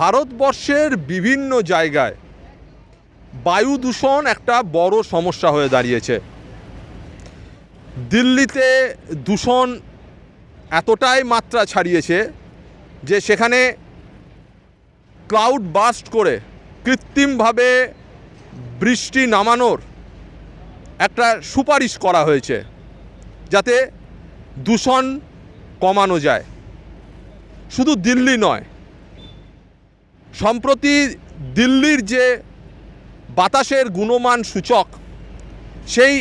ভারতবর্ষের বিভিন্ন জায়গায় বায়ু দূষণ একটা বড় সমস্যা হয়ে দাঁড়িয়েছে। দিল্লিতে দূষণ এতটাই মাত্রা ছাড়িয়েছে যে সেখানে ক্লাউড বাস্ট করে কৃত্রিমভাবে বৃষ্টি নামানোর একটা সুপারিশ করা হয়েছে যাতে দূষণ কমানো যায়। শুধু দিল্লি নয় সম্প্রতি দিল্লির যে বাতাসের গুণমান সূচক, সেই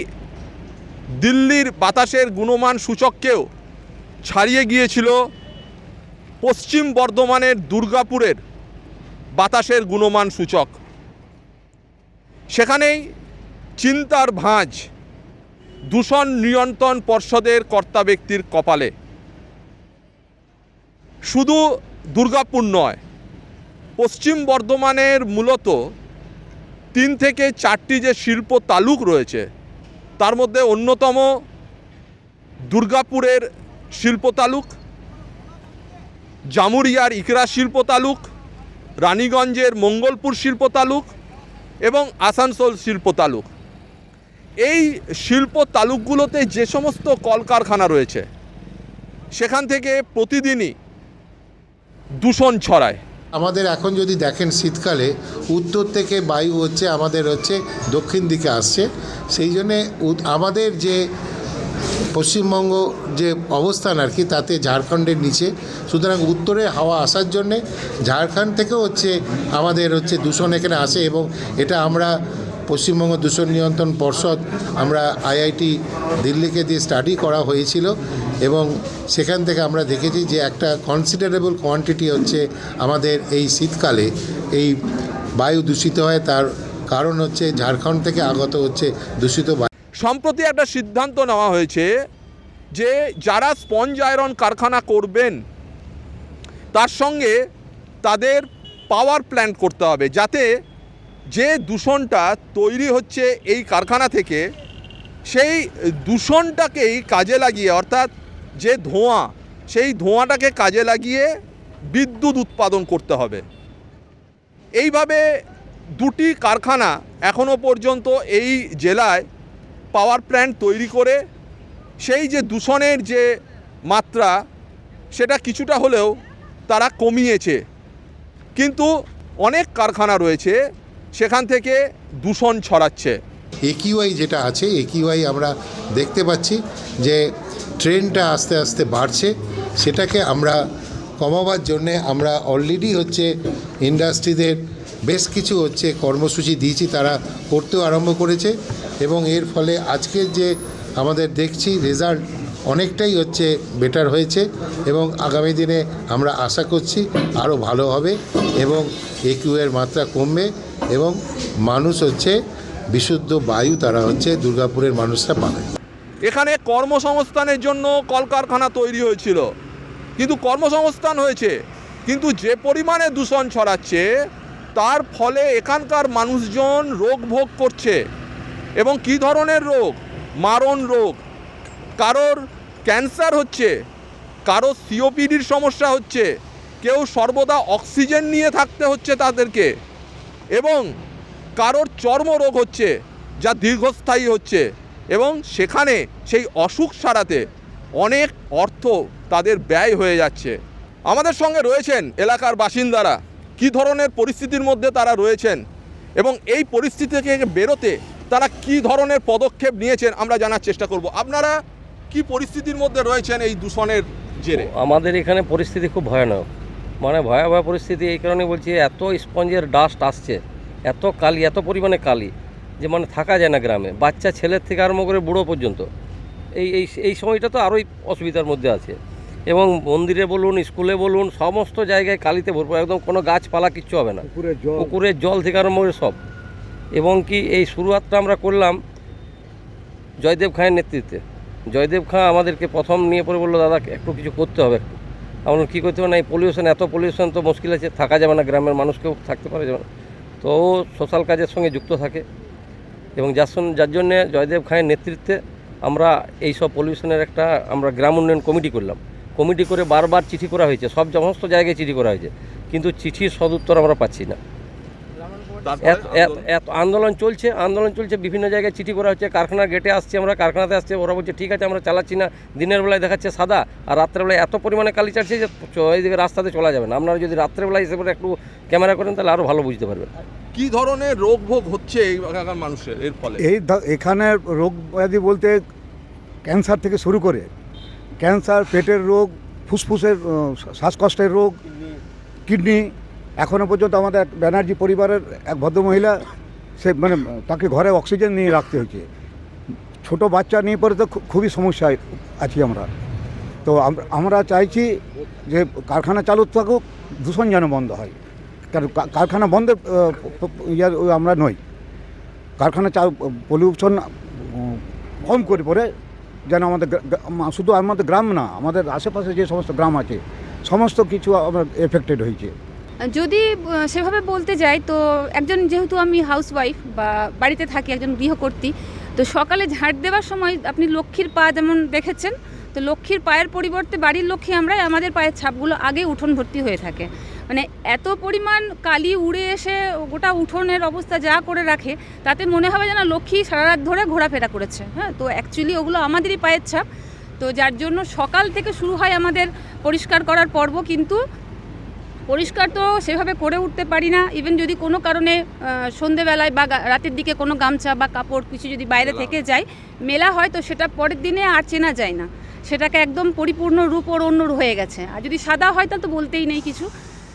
দিল্লির বাতাসের গুণমান সূচককেও ছাড়িয়ে গিয়েছিল পশ্চিম বর্ধমানের দুর্গাপুরের বাতাসের গুণমান সূচক। সেখানেই চিন্তার ভাঁজ দূষণ নিয়ন্ত্রণ পর্ষদের কর্তা ব্যক্তির কপালে। শুধু দুর্গাপুর নয় পশ্চিম বর্ধমানের মূলত তিন থেকে চারটি যে শিল্প তালুক রয়েছে, তার মধ্যে অন্যতম দুর্গাপুরের শিল্প তালুক, জামুরিয়ার ইকরা শিল্প তালুক, রানীগঞ্জের মঙ্গলপুর শিল্প তালুক এবং আসানসোল শিল্প তালুক। এই শিল্প তালুকগুলোতে যে সমস্ত কলকারখানা রয়েছে, সেখান থেকে প্রতিদিনই দূষণ ছড়ায়। আমাদের এখন যদি দেখেন শীতকালে, উত্তর থেকে বায়ু হচ্ছে আমাদের হচ্ছে দক্ষিণ দিকে আসছে। সেই জন্যে আমাদের যে পশ্চিমবঙ্গ যে অবস্থান আর কি, তাতে ঝাড়খণ্ডের নিচে। সুতরাং উত্তরে হাওয়া আসার জন্যে ঝাড়খণ্ড থেকে হচ্ছে আমাদের হচ্ছে দূষণ এখানে আসে এবং এটা আমরা পশ্চিমবঙ্গ দূষণ নিয়ন্ত্রণ পর্ষদ আমরা আইআইটি দিল্লিকে দিয়ে স্টাডি করা হয়েছিল এবং সেখান থেকে আমরা দেখেছি যে একটা কনসিডারেবল কোয়ান্টিটি হচ্ছে আমাদের এই শীতকালে এই বায়ু দূষিত হয়, তার কারণ হচ্ছে ঝাড়খণ্ড থেকে আগত হচ্ছে দূষিত বায়ু। সম্প্রতি একটা সিদ্ধান্ত নেওয়া হয়েছে যে যারা স্পঞ্জ আয়রন কারখানা করবেন, তার সঙ্গে তাদের পাওয়ার প্ল্যান্ট করতে হবে যাতে যে দূষণটা তৈরি হচ্ছে এই কারখানা থেকে, সেই দূষণটাকেই কাজে লাগিয়ে, অর্থাৎ যে ধোঁয়া, সেই ধোঁয়াটাকে কাজে লাগিয়ে বিদ্যুৎ উৎপাদন করতে হবে। এইভাবে দুটি কারখানা এখনও পর্যন্ত এই জেলায় পাওয়ার প্ল্যান্ট তৈরি করে, সেই যে দূষণের যে মাত্রা, সেটা কিছুটা হলেও তারা কমিয়েছে। কিন্তু অনেক কারখানা রয়েছে সেখান থেকে দূষণ ছড়াচ্ছে। একিউআই যেটা আছে, একিউআই আমরা দেখতে পাচ্ছি যে ট্রেনটা আস্তে আস্তে বাড়ছে। সেটাকে আমরা কমাবার জন্যে আমরা অলরেডি হচ্ছে ইন্ডাস্ট্রিদের বেশ কিছু হচ্ছে কর্মসূচি দিয়েছি, তারা করতেও আরম্ভ করেছে এবং এর ফলে আজকের যে আমাদের দেখছি রেজাল্ট অনেকটাই হচ্ছে বেটার হয়েছে এবং আগামী দিনে আমরা আশা করছি আরও ভালো হবে এবং একিউ এর মাত্রা কমবে। এবং মানুষ হচ্ছে বিশুদ্ধ বায়ু, তারা হচ্ছে দুর্গাপুরের মানুষরা পাবে। এখানে কর্মসংস্থানের জন্য কলকারখানা তৈরি হয়েছিল। কিন্তু কর্মসংস্থান হয়েছে, কিন্তু যে পরিমাণে দূষণ ছড়াচ্ছে, তার ফলে এখানকার মানুষজন রোগ ভোগ করছে। এবং কি ধরনের রোগ? মারণ রোগ। কারোর ক্যান্সার হচ্ছে কারও সিওপিডির সমস্যা হচ্ছে, কেউ সর্বদা অক্সিজেন নিয়ে থাকতে হচ্ছে তাদেরকে। এবং কারোর চর্মরোগ হচ্ছে, যা দীর্ঘস্থায়ী হচ্ছে এবং সেখানে সেই অসুখ সারাতে অনেক অর্থ তাদের ব্যয় হয়ে যাচ্ছে। আমাদের সঙ্গে রয়েছেন এলাকার বাসিন্দারা। কি ধরনের পরিস্থিতির মধ্যে তারা রয়েছেন এবং এই পরিস্থিতি থেকে বেরোতে তারা কি ধরনের পদক্ষেপ নিয়েছেন আমরা জানার চেষ্টা করব। আপনারা কি পরিস্থিতির মধ্যে রয়েছেন এই দূষণের জেরে? আমাদের এখানে পরিস্থিতি খুব ভয়ানক। মানে ভয়াবহ পরিস্থিতি এই কারণে বলছি এত স্পঞ্জের ডাস্ট আসছে এত কালি এত পরিমাণে কালি যে মানে থাকা যায় না গ্রামে। বাচ্চা ছেলের থেকে আরম্ভ করে বুড়ো পর্যন্ত। এই এই এই সময়টা তো আরোই অসুবিধার মধ্যে আছে। এবং মন্দিরে বলুন স্কুলে বলুন সমস্ত জায়গায় কালিতে ভরপুর একদম কোনো গাছপালা কিচ্ছু হবে না। পুকুরের জল। থেকে আরম্ভ করে সব। এবং কি এই শুরুয়াতটা আমরা করলাম জয়দেব খাঁয়ের নেতৃত্বে। জয়দেব খাঁ আমাদেরকে প্রথম নিয়ে পরে বলল দাদা একটু কিছু করতে হবে একটু। আমরা কী করতে পারি না? এই পলিউশন এত পলিউশন তো মুশকিল আছে, থাকা যাবে না, গ্রামের মানুষকেও থাকতে পারে যাবে না। তো ও সোশ্যাল কাজের সঙ্গে যুক্ত থাকে। এবং যার সঙ্গে, যার জন্যে জয়দেব খাঁয়ের নেতৃত্বে আমরা এই সব পলিউশনের একটা আমরা গ্রাম উন্নয়ন কমিটি করলাম। কমিটি করে বারবার চিঠি করা হয়েছে, সব সমস্ত জায়গায় চিঠি করা হয়েছে। কিন্তু চিঠির সদুত্তর আমরা পাচ্ছি না তারপরে এত এত- এত আন্দোলন চলছে আন্দোলন চলছে বিভিন্ন জায়গায় চিঠি করা হচ্ছে কারখানার গেটে আসছে আমরা কারখানাতে আসছে ওরা বলছে ঠিক আছে আমরা চালাচ্ছি না। দিনের বেলায় দেখাচ্ছে সাদা আর রাত্রেবেলায় এত পরিমাণে কালি চাটছে যে চ- এইদিকে রাস্তাতে চলা যাবে না। আপনারা যদি রাত্রেবেলায় এসে পরে একটু ক্যামেরা করেন তাহলে আরও ভালো বুঝতে পারবেন। কি ধরনের রোগ ভোগ হচ্ছে এই এলাকার মানুষের এর ফলে? এই এখানে রোগ ব্যাধি বলতে ক্যান্সার থেকে শুরু করে ক্যান্সার পেটের রোগ ফুসফুসের শ্বাসকষ্টের রোগ কিডনি এখনও পর্যন্ত আমাদের এক ব্যানার্জি পরিবারের এক ভদ্রমহিলা সে মানে তাকে ঘরে অক্সিজেন নিয়ে রাখতে হয়েছে। ছোট বাচ্চা নিয়ে পরে তো খুবই সমস্যায় আছি আমরা। তো আমরা চাইছি যে কারখানা চালু থাকুক দূষণ যেন বন্ধ হয়। কারণ কারখানা বন্ধের আহ, প- প- ইয়া আমরা নই। কারখানা চা পলিউশন কম করে পরে যেন আমাদের শুধু আমাদের গ্রাম না আমাদের আশেপাশে যে সমস্ত গ্রাম আছে সমস্ত কিছু আমরা এফেক্টেড হয়েছে। যদি সেভাবে বলতে যাই, তো একজন যেহেতু আমি হাউসওয়াইফ বা বাড়িতে থাকি, একজন গৃহকর্ত্রী, তো সকালে ঝাঁট দেওয়ার সময় আপনি লক্ষ্মীর পা যেমন দেখেছেন, তো লক্ষ্মীর পায়ের পরিবর্তে বাড়ির লক্ষ্মী আমরা আমাদের পায়ের ছাপগুলো আগে উঠোন ভর্তি হয়ে থাকে। মানে এত পরিমাণ কালি উড়ে এসে গোটা উঠোনের অবস্থা যা করে রাখে, তাতে মনে হবে যেন লক্ষ্মী সারা রাত ধরে ঘোরাফেরা করেছে। হ্যাঁ তো অ্যাকচুয়ালি ওগুলো আমাদেরই পায়ের ছাপ। তো যার জন্য সকাল থেকে শুরু হয় আমাদের পরিষ্কার করার পর্ব, কিন্তু পরিষ্কার তো সেভাবে করে উঠতে পারি না। ইভেন যদি কোনো কারণে সন্ধেবেলায় বা রাতের দিকে কোনো গামছা বা কাপড় কিছু যদি বাইরে থেকে যায় মেলা হয় তো সেটা পরের দিনে আর চেনা যায় না। সেটাকে একদম পরিপূর্ণ রূপ ওর অন্য হয়ে গেছে। আর যদি সাদা হয় তা তো বলতেই নেই কিছু।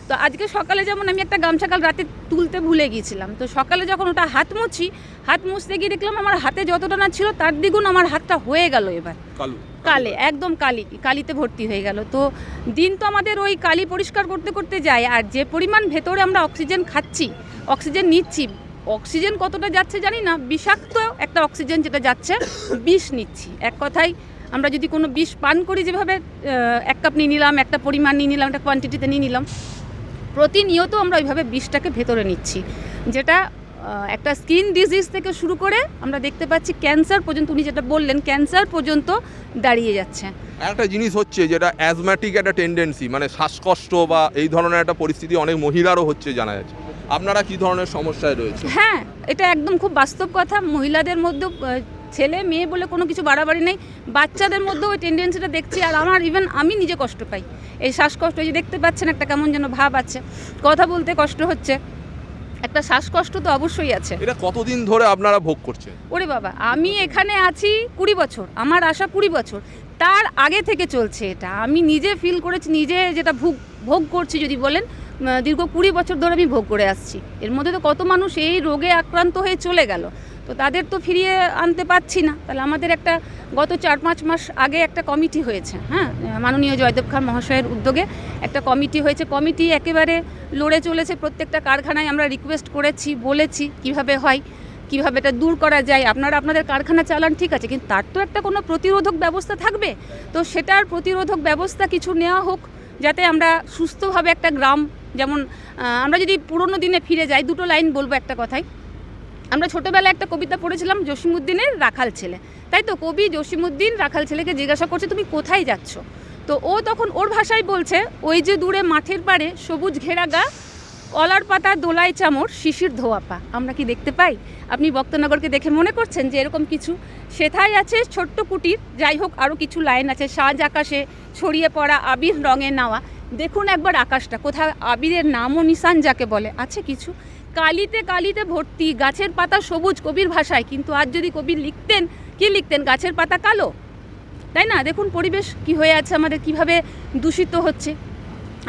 তো আজকে সকালে যেমন আমি একটা গামছা কাল রাতে তুলতে ভুলে গিয়েছিলাম। তো সকালে যখন ওটা হাত মুছি হাত মুছতে গিয়ে দেখলাম আমার হাতে যতটা না ছিল তার দ্বিগুণ আমার হাতটা হয়ে গেল এবার। কালু। কালে একদম কালি কালিতে ভর্তি হয়ে গেল। তো দিন তো আমাদের ওই কালি পরিষ্কার করতে করতে যায় আর যে পরিমাণ ভেতরে আমরা অক্সিজেন খাচ্ছি অক্সিজেন নিচ্ছি অক্সিজেন কতটা যাচ্ছে জানি না বিষাক্ত একটা অক্সিজেন যেটা যাচ্ছে বিষ নিচ্ছি। এক কথায় আমরা যদি কোনো বিষ পান করি যেভাবে এক কাপ নিয়ে নিলাম একটা পরিমাণ নিয়ে নিলাম একটা কোয়ান্টিটিতে নিয়ে নিলাম প্রতিনিয়ত আমরা ওইভাবে বিষটাকে ভেতরে নিচ্ছি। যেটা একটা স্কিন ডিজিজ থেকে শুরু করে আমরা দেখতে পাচ্ছি ক্যান্সার পর্যন্ত উনি যেটা বললেন ক্যান্সার পর্যন্ত দাঁড়িয়ে যাচ্ছে। একটা জিনিস হচ্ছে যেটা অ্যাজম্যাটিক একটা টেন্ডেন্সি মানে শ্বাসকষ্ট বা এই ধরনের একটা পরিস্থিতি অনেক মহিলারও হচ্ছে জানা যাচ্ছে। আপনারা কি ধরনের সমস্যায় রয়েছে হ্যাঁ এটা একদম খুব বাস্তব কথা। মহিলাদের মধ্যে ছেলে মেয়ে বলে কোনো কিছু বাড়াবাড়ি নেই। বাচ্চাদের মধ্যেও ওই টেন্ডেন্সিটা দেখছি আর আমার ইভেন আমি নিজে কষ্ট পাই। এই শ্বাসকষ্ট যে দেখতে পাচ্ছেন একটা কেমন যেন ভাব আছে। কথা বলতে কষ্ট হচ্ছে। একটা শ্বাসকষ্ট তো অবশ্যই আছে। এটা কতদিন ধরে আপনারা ভোগ করছেন? ওরে বাবা আমি এখানে আছি কুড়ি বছর। আমার আশা কুড়ি বছর। তার আগে থেকে চলছে এটা। আমি নিজে ফিল করেছি নিজে যেটা ভোগ ভোগ করছি যদি বলেন দীর্ঘ কুড়ি বছর ধরে আমি ভোগ করে আসছি। এর মধ্যে তো কত মানুষ এই রোগে আক্রান্ত হয়ে চলে গেল। তো তাদের তো ফিরিয়ে আনতে পারছি না। তাহলে আমাদের একটা গত চার পাঁচ মাস আগে একটা কমিটি হয়েছে হ্যাঁ? মাননীয় জয়দেব খান মহাশয়ের উদ্যোগে একটা কমিটি হয়েছে। কমিটি একেবারে লড়ে চলেছে, প্রত্যেকটা কারখানায় আমরা রিকোয়েস্ট করেছি, বলেছি কীভাবে হয়, কীভাবে এটা দূর করা যায়। আপনারা আপনাদের কারখানা চালান, ঠিক আছে, কিন্তু তার তো একটা কোনো প্রতিরোধক ব্যবস্থা থাকবে। তো সেটার প্রতিরোধক ব্যবস্থা কিছু নেওয়া হোক, যাতে আমরা সুস্থভাবে একটা গ্রাম, যেমন আমরা যদি পুরনো দিনে ফিরে যাই, দুটো লাইন বলব একটা কথাই আমরা ছোটোবেলায় একটা কবিতা পড়েছিলাম জসিমুদ্দিনের রাখাল ছেলে। তাই তো? কবি জসিমুদ্দিন রাখাল ছেলেকে জিজ্ঞাসা করছে, তুমি কোথায় যাচ্ছ? তো ও তখন ওর ভাষায় বলছে, ওই যে দূরে মাঠের পাড়ে সবুজ ঘেরা গা অলার পাতা, দোলাই চামড় শিশির ধোয়া পা। আমরা কি দেখতে পাই? আপনি বক্তনগরকে দেখে মনে করছেন যে এরকম কিছু? সেথায় আছে ছোট্ট কুটির, যাই হোক আরও কিছু লাইন আছে। সাজ আকাশে ছড়িয়ে পড়া আবির রঙে নেওয়া। দেখুন একবার আকাশটা। কোথাও আবিরের নাম ও নিশান যাকে বলে। আছে কিছু? কালিতে কালিতে ভর্তি, গাছের পাতা সবুজ কবির ভাষায়, কিন্তু আজ যদি কবি লিখতেন, কি লিখতেন? গাছের পাতা কালো? তাই না? দেখুন পরিবেশ কি হয়ে আছে আমাদের, কীভাবে দূষিত হচ্ছে।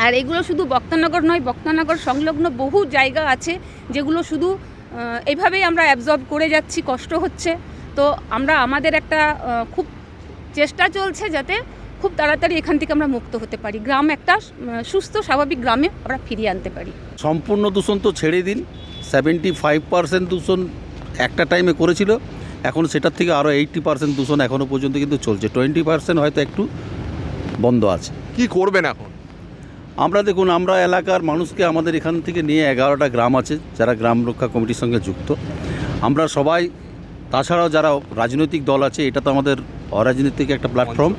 আর এগুলো শুধু বক্তানগর নয়, বক্তানগর সংলগ্ন বহু জায়গা আছে, যেগুলো শুধু এভাবেই আমরা অ্যাবজর্ব করে যাচ্ছি, কষ্ট হচ্ছে। তো আমরা, আমাদের একটা খুব চেষ্টা চলছে যাতে খুব তাড়াতাড়ি এখান থেকে আমরা মুক্ত হতে পারি। গ্রাম একটা সুস্থ স্বাভাবিক গ্রামে আমরা ফিরিয়ে আনতে পারি। সম্পূর্ণ দূষণ তো ছেড়ে দিন। সেভেন্টি ফাইভ পার্সেন্ট দূষণ একটা টাইমে করেছিল। এখন সেটার থেকে আরও এইট্টি পার্সেন্ট দূষণ এখনও পর্যন্ত কিন্তু চলছে। টোয়েন্টি পার্সেন্ট হয়তো একটু বন্ধ আছে। কি করবেন এখন? আমরা দেখুন আমরা এলাকার মানুষকে আমাদের এখান থেকে নিয়ে এগারোটা গ্রাম আছে যারা গ্রাম রক্ষা কমিটির সঙ্গে যুক্ত। আমরা সবাই তাছাড়াও যারা রাজনৈতিক দল আছে এটা তো আমাদের অরাজনৈতিক একটা প্ল্যাটফর্ম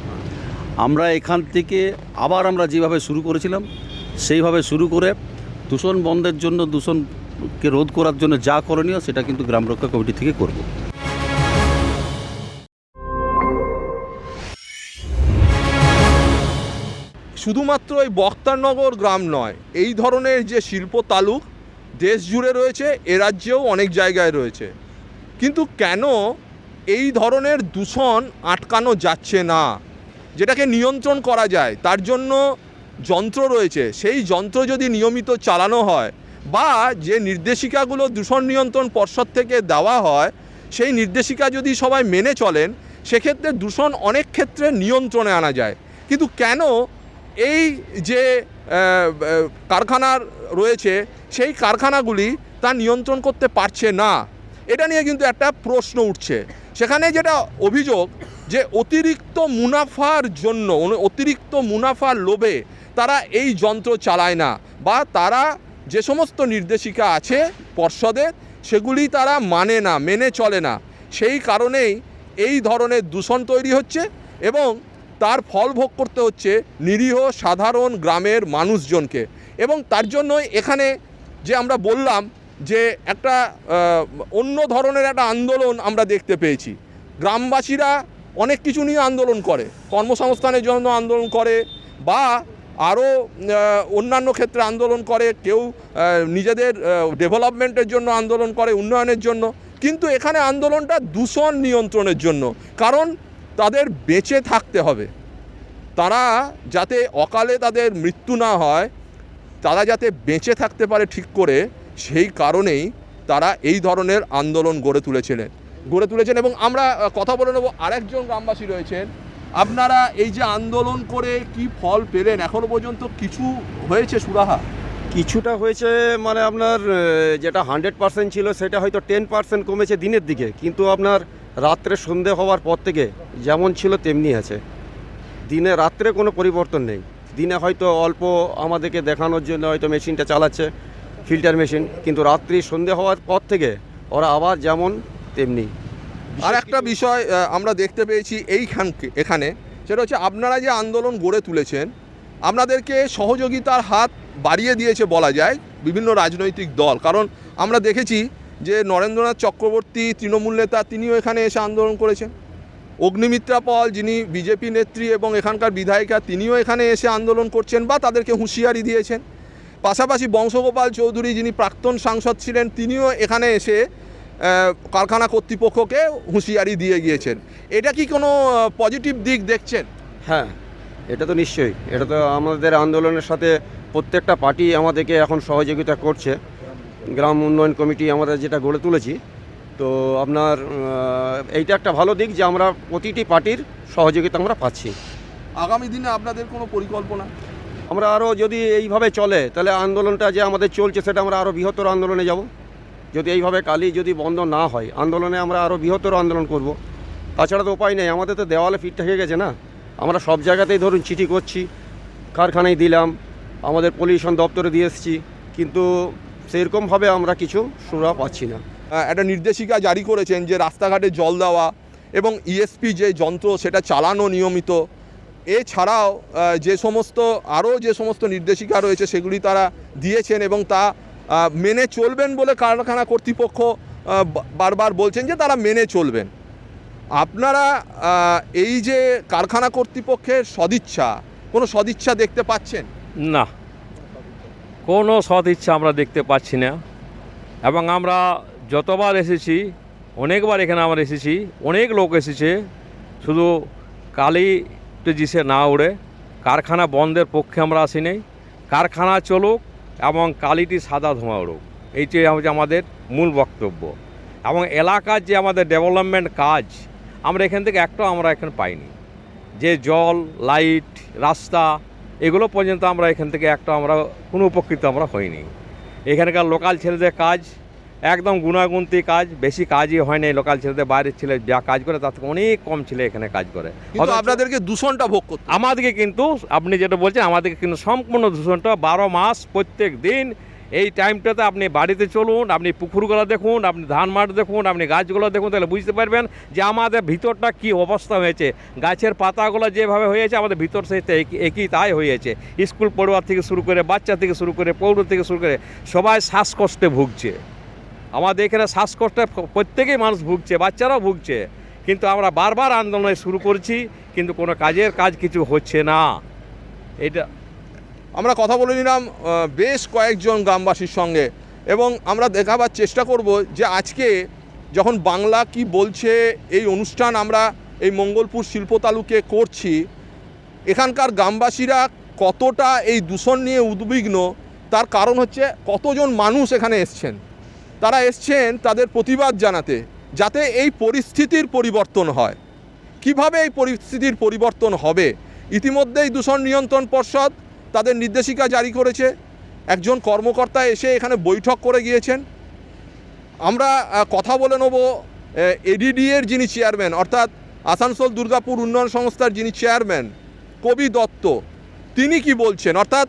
আমরা এখান থেকে আবার আমরা যেভাবে শুরু করেছিলাম, সেইভাবে শুরু করে দূষণ বন্ধের জন্য, দূষণকে রোধ করার জন্য যা করণীয় সেটা কিন্তু গ্রাম রক্ষা কমিটি থেকে করব। শুধুমাত্র এই বক্তারনগর গ্রাম নয়, এই ধরনের যে শিল্প তালুক দেশ জুড়ে রয়েছে, এ রাজ্যেও অনেক জায়গায় রয়েছে। কিন্তু কেন এই ধরনের দূষণ আটকানো যাচ্ছে না? যেটাকে নিয়ন্ত্রণ করা যায়, তার জন্য যন্ত্র রয়েছে। সেই যন্ত্র যদি নিয়মিত চালানো হয় বা যে নির্দেশিকাগুলো দূষণ নিয়ন্ত্রণ পর্ষদ থেকে দেওয়া হয়, সেই নির্দেশিকা যদি সবাই মেনে চলেন, সেক্ষেত্রে দূষণ অনেক ক্ষেত্রে নিয়ন্ত্রণে আনা যায়। কিন্তু কেন এই যে কারখানার রয়েছে, সেই কারখানাগুলি তা নিয়ন্ত্রণ করতে পারছে না? এটা নিয়ে কিন্তু একটা প্রশ্ন উঠছে। সেখানে যেটা অভিযোগ যে অতিরিক্ত মুনাফার জন্য অতিরিক্ত মুনাফার লোভে তারা এই যন্ত্র চালায় না বা তারা যে সমস্ত নির্দেশিকা আছে পর্ষদের, সেগুলি তারা মানে না, মেনে চলে না। সেই কারণেই এই ধরনের দূষণ তৈরি হচ্ছে এবং তার ফল ভোগ করতে হচ্ছে নিরীহ, সাধারণ গ্রামের মানুষজনকে। এবং তার জন্যই এখানে যে আমরা বললাম যে একটা অন্য ধরনের একটা আন্দোলন আমরা দেখতে পেয়েছি। গ্রামবাসীরা অনেক কিছু নিয়ে আন্দোলন করে, কর্মসংস্থানের জন্য আন্দোলন করে বা আরও অন্যান্য ক্ষেত্রে আন্দোলন করে, কেউ নিজেদের ডেভেলপমেন্টের জন্য আন্দোলন করে, উন্নয়নের জন্য। কিন্তু এখানে আন্দোলনটা দূষণ নিয়ন্ত্রণের জন্য, কারণ তাদের বেঁচে থাকতে হবে। তারা যাতে অকালে তাদের মৃত্যু না হয়, তারা যাতে বেঁচে থাকতে পারে ঠিক করে, সেই কারণেই তারা এই ধরনের আন্দোলন গড়ে তুলেছিলেন। গড়ে তুলেছেন এবং আমরা কথা বলে নেব, আরেকজন গ্রামবাসী রয়েছেন। আপনারা এই যে আন্দোলন করে কি ফল পেলেন? এখনও পর্যন্ত কিছু হয়েছে সুরাহা? কিছুটা হয়েছে মানে আপনার যেটা হান্ড্রেড পার্সেন্ট ছিল সেটা হয়তো টেন পার্সেন্ট কমেছে দিনের দিকে। কিন্তু আপনার রাত্রে সন্ধে হওয়ার পর থেকে যেমন ছিল তেমনি আছে। দিনে রাত্রে কোনো পরিবর্তন নেই। দিনে হয়তো অল্প আমাদেরকে দেখানোর জন্য হয়তো মেশিনটা চালাচ্ছে, ফিল্টার মেশিন। কিন্তু রাত্রি সন্ধে হওয়ার পর থেকে ওরা আবার যেমন তেমনি। আর একটা বিষয় আমরা দেখতে পেয়েছি এইখান এখানে, সেটা হচ্ছে আপনারা যে আন্দোলন গড়ে তুলেছেন, আপনাদেরকে সহযোগিতার হাত বাড়িয়ে দিয়েছে বলা যায় বিভিন্ন রাজনৈতিক দল। কারণ আমরা দেখেছি যে নরেন্দ্রনাথ চক্রবর্তী, তৃণমূল নেতা, তিনিও এখানে এসে আন্দোলন করেছেন। অগ্নিমিত্রা পল, যিনি বিজেপি নেত্রী এবং এখানকার বিধায়িকা, তিনিও এখানে এসে আন্দোলন করছেন বা তাদেরকে হুঁশিয়ারি দিয়েছেন। পাশাপাশি বংশগোপাল চৌধুরী, যিনি প্রাক্তন সাংসদ ছিলেন, তিনিও এখানে এসে কারখানা কর্তৃপক্ষকে হুঁশিয়ারি দিয়ে গিয়েছেন। এটা কি কোনো পজিটিভ দিক দেখছেন? হ্যাঁ এটা তো নিশ্চয়ই। এটা তো আমাদের আন্দোলনের সাথে প্রত্যেকটা পার্টি আমাদেরকে এখন সহযোগিতা করছে। গ্রাম উন্নয়ন কমিটি আমরা যেটা গড়ে তুলেছি। তো আপনার এইটা একটা ভালো দিক যে আমরা প্রতিটি পার্টির সহযোগিতা আমরা পাচ্ছি। আগামী দিনে আপনাদের কোনো পরিকল্পনা? আমরা আরও যদি এইভাবে চলে তাহলে আন্দোলনটা যে আমাদের চলছে সেটা আমরা আরও বৃহত্তর আন্দোলনে যাব। যদি এইভাবে কালি যদি বন্ধ না হয়, আন্দোলনে আমরা আরও বৃহত্তর আন্দোলন করব। তাছাড়া তো উপায় নেই, আমাদের তো দেওয়ালে ফিট হয়ে গেছে না। আমরা সব জায়গাতেই ধরুন চিঠি করছি, কারখানায় দিলাম, আমাদের পলিউশন দপ্তরে দিয়ে এসেছি, কিন্তু সেরকমভাবে আমরা কিছু সুরা পাচ্ছি না। একটা নির্দেশিকা জারি করেছেন যে রাস্তাঘাটে জল দেওয়া এবং ইএসপি যে যন্ত্র, সেটা চালানো নিয়মিত। এছাড়াও যে সমস্ত, আরও যে সমস্ত নির্দেশিকা রয়েছে, সেগুলি তারা দিয়েছেন এবং তা মেনে চলবেন বলে কারখানা কর্তৃপক্ষ বারবার বলছেন যে তারা মেনে চলবেন। আপনারা এই যে কারখানা কর্তৃপক্ষের সদিচ্ছা, কোনো সদিচ্ছা দেখতে পাচ্ছেন? না। কোনো সদিচ্ছা আমরা দেখতে পাচ্ছি না। এবং আমরা যতবার এসেছি, অনেকবার এখানে আমরা এসেছি, অনেক লোক এসেছে, শুধু কালি জিসে না উড়ে। কারখানা বন্ধের পক্ষে আমরা আসি নাই। কারখানা চলুক এবং কালিটি সাদা ধোঁয়া উড়ুক এইটাই হচ্ছে আমাদের মূল বক্তব্য। এবং এলাকার যে আমাদের ডেভেলপমেন্ট কাজ, আমরা এখান থেকে একটাও আমরা এখানে পাইনি। যে জল লাইট রাস্তা, এগুলো পর্যন্ত আমরা এখান থেকে একটা আমরা কোনো উপকৃত আমরা হইনি। এখানকার লোকাল ছেলেদের কাজ একদম গুণাগুন্তি কাজ বেশি কাজই হয় না লোকাল ছেলেদের বাইরের ছেলে যা কাজ করে তার থেকে অনেক কম ছেলে এখানে কাজ করে। কিন্তু আপনাদেরকে দূষণটা ভোগ করতে আমাদেরকে কিন্তু আপনি যেটা বলছেন আমাদেরকে কিন্তু সম্পূর্ণ দূষণটা বারো মাস প্রত্যেক দিন এই টাইমটাতে আপনি বাড়িতে চলুন আপনি পুকুরগুলো দেখুন আপনি ধান মাঠ দেখুন আপনি গাছগুলো দেখুন তাহলে বুঝতে পারবেন যে আমাদের ভিতরটা কি অবস্থা হয়েছে। গাছের পাতাগুলো যেভাবে হয়েছে আমাদের ভিতর সেই একই তাই হয়েছে। স্কুল পড়ুয়ার থেকে শুরু করে বাচ্চা থেকে শুরু করে পৌর থেকে শুরু করে সবাই শ্বাসকষ্টে ভুগছে। আমাদের এখানে শ্বাসকষ্টে প্রত্যেকেই মানুষ ভুগছে, বাচ্চারাও ভুগছে। কিন্তু আমরা বারবার আন্দোলন শুরু করছি, কিন্তু কোনো কাজের কাজ কিছু হচ্ছে না। এটা আমরা কথা বলে নিলাম বেশ কয়েকজন গ্রামবাসীর সঙ্গে। এবং আমরা দেখাবার চেষ্টা করব যে আজকে যখন বাংলা কি বলছে, এই অনুষ্ঠান আমরা এই মঙ্গলপুর শিল্প তালুকে করছি, এখানকার গ্রামবাসীরা কতটা এই দূষণ নিয়ে উদ্বিগ্ন, তার কারণ হচ্ছে কতজন মানুষ এখানে এসছেন। তারা এসছেন তাদের প্রতিবাদ জানাতে, যাতে এই পরিস্থিতির পরিবর্তন হয়। কীভাবে এই পরিস্থিতির পরিবর্তন হবে? ইতিমধ্যেই দূষণ নিয়ন্ত্রণ পর্ষদ তাদের নির্দেশিকা জারি করেছে। একজন কর্মকর্তা এসে এখানে বৈঠক করে গিয়েছেন। আমরা কথা বলে নেব এডিডিএর যিনি চেয়ারম্যান, অর্থাৎ আসানসোল দুর্গাপুর উন্নয়ন সংস্থার যিনি চেয়ারম্যান, কবি দত্ত। তিনি কি বলছেন? অর্থাৎ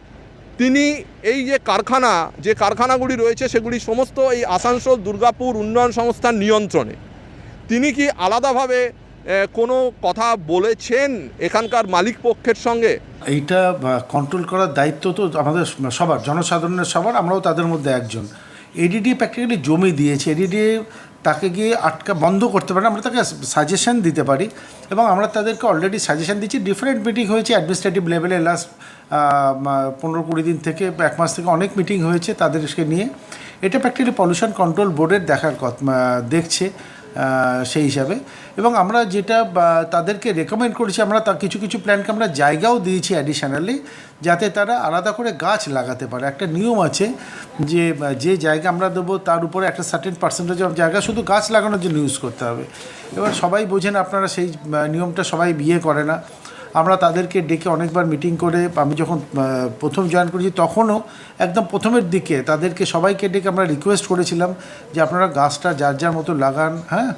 তিনি এই যে কারখানা, যে কারখানাগুলি রয়েছে সেগুলি সমস্ত এই আসানসোল, দুর্গাপুর উন্নয়ন সংস্থার নিয়ন্ত্রণে। তিনি কি আলাদাভাবে কোনো কথা বলেছেন এখানকার মালিক পক্ষের সঙ্গে? এইটা কন্ট্রোল করার দায়িত্ব তো আমাদের সবার, জনসাধারণের সবার, আমরাও তাদের মধ্যে একজন। এডিডি প্র্যাকটিক্যালি জমি দিয়েছে। এডিডি তাকে গিয়ে আটকা বন্ধ করতে পারে আমরা তাকে সাজেশন দিতে পারি এবং আমরা তাদেরকে অলরেডি সাজেশন দিচ্ছি। ডিফারেন্ট মিটিং হয়েছে অ্যাডমিনিস্ট্রেটিভ লেভেলে লাস্ট পনেরো কুড়ি দিন থেকে এক মাস থেকে অনেক মিটিং হয়েছে তাদেরকে নিয়ে। এটা প্র্যাকটিক্যালি পলিউশন কন্ট্রোল বোর্ডের দেখার দেখছে। সেই হিসাবে। এবং আমরা যেটা তাদেরকে রেকমেন্ড করেছি, আমরা তা কিছু কিছু প্ল্যানকে আমরা জায়গাও দিয়েছি অ্যাডিশনালি যাতে তারা আলাদা করে গাছ লাগাতে পারে। একটা নিয়ম আছে যে যে জায়গা আমরা দেবো, তার উপরে একটা সার্টেন পার্সেন্টেজ অফ জায়গা শুধু গাছ লাগানোর জন্য ইউজ করতে হবে। এবার সবাই বোঝেন, আপনারা সেই নিয়মটা সবাই বিয়ে করে না। আমরা তাদেরকে ডেকে অনেকবার মিটিং করে, আমি যখন প্রথম জয়েন করেছি তখনও একদম প্রথমের দিকে তাদেরকে সবাইকে ডেকে আমরা রিকোয়েস্ট করেছিলাম যে আপনারা গাছটা যার যার মতো লাগান হ্যাঁ?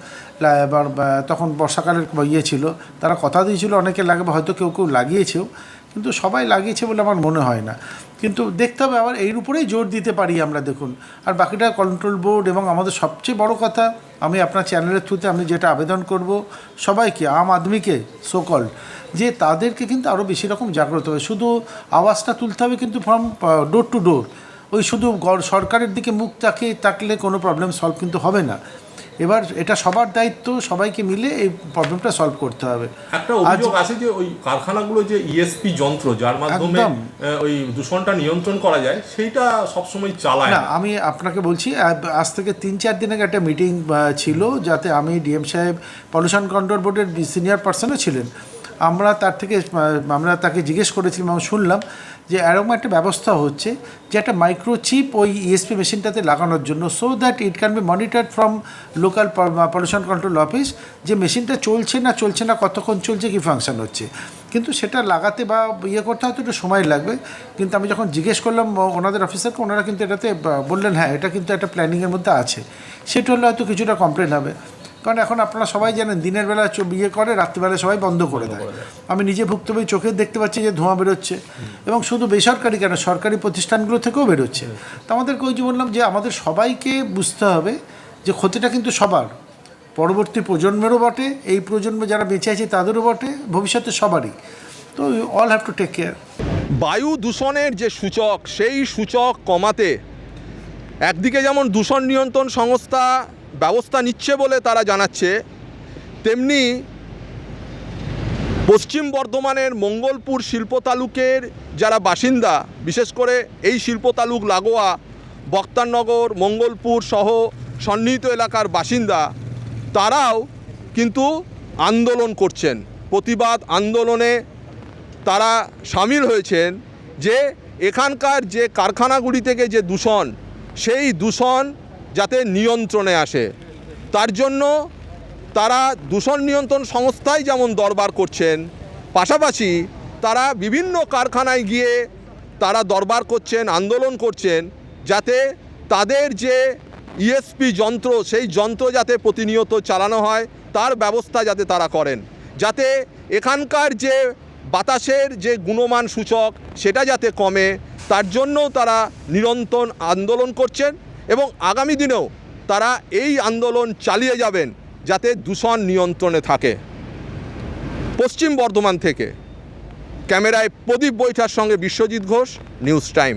এবার তখন বর্ষাকালের ইয়ে ছিল, তারা কথা দিয়েছিল, অনেকে লাগাবে, হয়তো কেউ কেউ লাগিয়েছেও। কিন্তু সবাই লাগিয়েছে বলে আমার মনে হয় না। কিন্তু দেখতে হবে, আবার এর উপরেই জোর দিতে পারি আমরা, দেখুন। আর বাকিটা কন্ট্রোল বোর্ড এবং আমাদের সবচেয়ে বড় কথা, আমি আপনার চ্যানেলের থ্রুতে আমি যেটা আবেদন করব, সবাইকে, আম আদমিকে সোকল যে তাদেরকে কিন্তু আরও বেশি রকম জাগ্রত হবে। শুধু আওয়াজটা তুলতে হবে কিন্তু ফ্রম ডোর টু ডোর ওই শুধু সরকারের দিকে মুখ তাকিয়ে তাকলে কোনো প্রবলেম সলভ কিন্তু হবে না। এবার এটা সবার দায়িত্ব সবাইকে মিলে এই প্রবলেমটা সলভ করতে হবে। একটা অভিযোগ আছে যে ওই কারখানাগুলো যে ইএসপি যন্ত্র যার মাধ্যমে ওই দূষণটা নিয়ন্ত্রণ করা যায় সেইটা সবসময় চালায় না আমি আপনাকে বলছি আজ থেকে তিন চার দিন আগে একটা মিটিং ছিল যাতে আমি ডিএম সাহেব পলিউশন কন্ট্রোল বোর্ডের সিনিয়র পার্সনও ছিলেন। আমরা তার থেকে, আমরা তাকে জিজ্ঞেস করেছিলাম এবং শুনলাম যে এরকম একটা ব্যবস্থা হচ্ছে যে একটা মাইক্রোচিপ ওই E ইএসপি মেশিনটাতে লাগানোর জন্য so that it can be monitor from local pollution control office যে মেশিনটা চলছে না চলছে না, কতক্ষণ চলছে, কি ফাংশন হচ্ছে। কিন্তু সেটা লাগাতে বা ইয়ে করতে হয়তো একটু সময় লাগবে। কিন্তু আমি যখন জিজ্ঞেস করলাম ওনাদের অফিসারকে ওনারা কিন্তু এটাতে বললেন হ্যাঁ এটা কিন্তু একটা প্ল্যানিংয়ের মধ্যে আছে। সেটা হলে হয়তো কিছুটা কমপ্লেন হবে। কারণ এখন আপনারা সবাই জানেন দিনের বেলা চো- বিয়ে করে রাত্রিবেলা সবাই বন্ধ করে দেয়। আমি নিজে ভুক্তভোগী চোখে দেখতে পাচ্ছি যে ধোঁয়া বেরোচ্ছে। এবং শুধু বেসরকারি কেন সরকারি প্রতিষ্ঠানগুলো থেকেও বেরোচ্ছে। তো আমাদেরকে ওই যে বললাম যে আমাদের সবাইকে বুঝতে হবে যে ক্ষতিটা কিন্তু সবার। পরবর্তী প্রজন্মেরও বটে এই প্রজন্মে যারা বেঁচে আছে তাদেরও বটে ভবিষ্যতে সবারই। তো all have to take care বায়ু দূষণের যে সূচক সেই সূচক কমাতে একদিকে যেমন দূষণ নিয়ন্ত্রণ সংস্থা ব্যবস্থা নিচ্ছে বলে তারা জানাচ্ছে, তেমনি পশ্চিম বর্ধমানের মঙ্গলপুর শিল্প তালুকের যারা বাসিন্দা, বিশেষ করে এই শিল্প তালুক লাগোয়া বক্তারনগর মঙ্গলপুর সহ সন্নিহিত এলাকার বাসিন্দা, তারাও কিন্তু আন্দোলন করছেন। প্রতিবাদ আন্দোলনে তারা সামিল হয়েছেন যে এখানকার যে কারখানাগুলি থেকে যে দূষণ, সেই দূষণ যাতে নিয়ন্ত্রণে আসে। তার জন্য তারা দূষণ নিয়ন্ত্রণ সংস্থায় যেমন দরবার করছেন, পাশাপাশি তারা বিভিন্ন কারখানায় গিয়ে তারা দরবার করছেন, আন্দোলন করছেন, যাতে তাদের যে ইএসপি যন্ত্র, সেই যন্ত্র যাতে প্রতিনিয়ত চালানো হয়, তার ব্যবস্থা যাতে তারা করেন। যাতে এখানকার যে বাতাসের যে গুণমান সূচক, সেটা যাতে কমে, তার জন্যও তারা নিরন্তর আন্দোলন করছেন। এবং আগামী দিনেও তারা এই আন্দোলন চালিয়ে যাবেন যাতে দূষণ নিয়ন্ত্রণে থাকে। পশ্চিম বর্ধমান থেকে। ক্যামেরায় প্রদীপ বৈঠার সঙ্গে বিশ্বজিৎ ঘোষ, নিউজ টাইম।